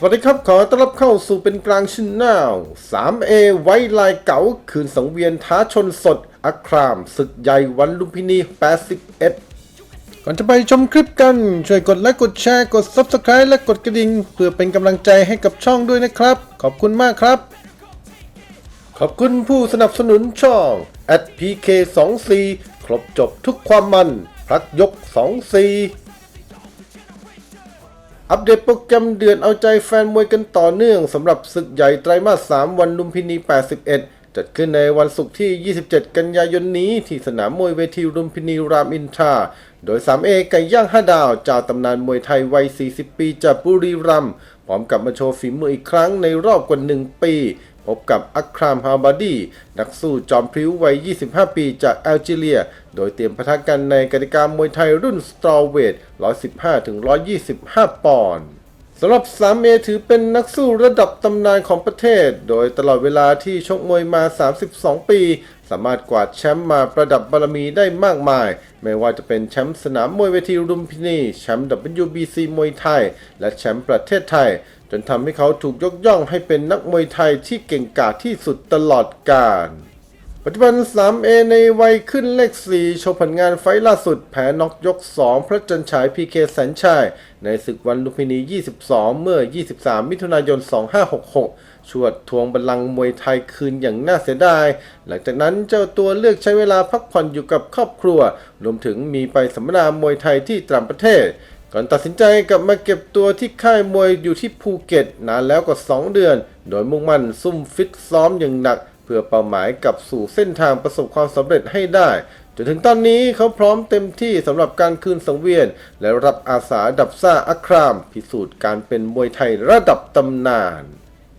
สวัสดีครับ ขอต้อนรับเข้าสู่เป็นกลางชินแนล 3A ไว้ลายเก๋าคืนสังเวียนท้าชนสด อัครามศึกใหญ่วันลุมพินี 81 ก่อนจะไปชมคลิปกัน ช่วยกดไลค์กดแชร์กด Subscribe และกดกระดิ่ง เพื่อเป็นกำลังใจให้กับช่องด้วยนะครับ ขอบคุณมากครับ ขอบคุณผู้สนับสนุนช่อง @pk24 ครบจบทุกความมัน พักยก24 อัปเดตโปรแกรมเดือนเอาใจแฟนมวยกันต่อเนื่องสำหรับศึกใหญ่ไตรมาส 3 วันลุมพินี 81 จัดขึ้นในวันศุกร์ที่ 27 กันยายนนี้ที่สนามมวยเวทีลุมพินีรามอินทราโดย 3A ไก่ย่าง 5 ดาวเจ้าตำนานมวยไทยวัย 40 ปีจากบุรีรัมย์พร้อมกลับมาโชว์ฝีมืออีกครั้งในรอบกว่า 1 ปี พบกับอัครามฮาบาดี นักสู้จอมพริ้ววัย 25 ปีจากแอลจีเรีย โดยเตรียมปะทะกันในกติกามวยไทยรุ่นสตรอเวท 115-125 ปอนด์ สำหรับ 3A ถือเป็นนักสู้ระดับตำนานของประเทศ โดยตลอดเวลาที่ชกมวยมา 32 ปี สามารถกวาดแชมป์มาประดับบารมีได้มากมาย ไม่ว่าจะเป็นแชมป์สนามมวยเวทีรุมพินีแชมป์ WBC มวยไทย และแชมป์ประเทศไทย จนทำให้เขาถูกยกย่องให้เป็นนักมวยไทยที่เก่งกาจที่สุดตลอดกาล ปัจจุบัน 3A ในวัยขึ้นเลข 4 โชว์ผลงานไฟล่าสุด แพ้น็อกยก 2 พระจันฉายพีเคแสนชัยในศึกวันลุมพินี 22 เมื่อ 23 มิถุนายน 2566 ชวดทวงบัลลังก์มวยไทยคืนอย่างน่าเสียดาย หลังจากนั้นเจ้าตัวเลือกใช้เวลาพักผ่อนอยู่กับครอบครัว รวมถึงมีไปสัมมนามวยไทยที่ต่างประเทศก่อนตัดสินใจกลับมาเก็บตัวที่ค่ายมวยอยู่ที่ภูเก็ตนานแล้วกว่า 2 เดือน โดยมุ่งมั่นซุ่มฟิตซ้อมอย่างหนัก พื่อเป้าหมายกลับสู่เส้นทางประสบความสำเร็จให้ได้ จนถึงตอนนี้เขาพร้อมเต็มที่สำหรับการคืนสังเวียน และรับอาสาดับซ่าอัคราม พิสูจน์การเป็นมวยไทยระดับตำนาน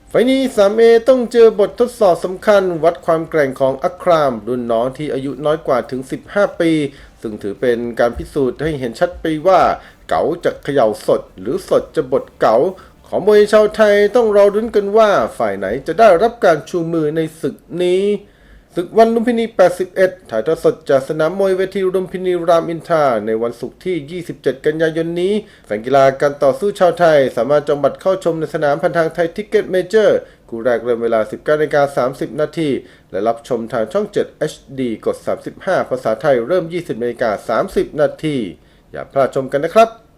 ไฟนี้ 3A ต้องเจอบททดสอบสำคัญวัดความแกร่งของอัคราม รุ่นน้องที่อายุน้อยกว่าถึง 15 ปี ซึ่งถือเป็นการพิสูจน์ให้เห็นชัดไปว่า เก๋าจะเขย่าสด หรือสดจะบทเก๋า ของมวยชาวไทยต้องรอรุ้นกันว่าฝ่ายไหนจะได้รับการชูมือในศึกนี้ศึกวันลุมพินี 81 ถ่ายทอดสดจากสนามมวยเวทีลุมพินีรามอินทราในวันศุกร์ที่ 27 กันยายนนี้แฟนกีฬาการต่อสู้ชาวไทย สามารถจองบัตรเข้าชมในสนามพันทางไทยทิกเก็ตเมเจอร์คู่แรกเริ่มเวลา 19นกา30 นาทีและรับชมทางช่อง 7 HD กด 35 ภาษาไทยเริ่ม 20นกา30 นาทีอย่าพลาดชมกันนะครับ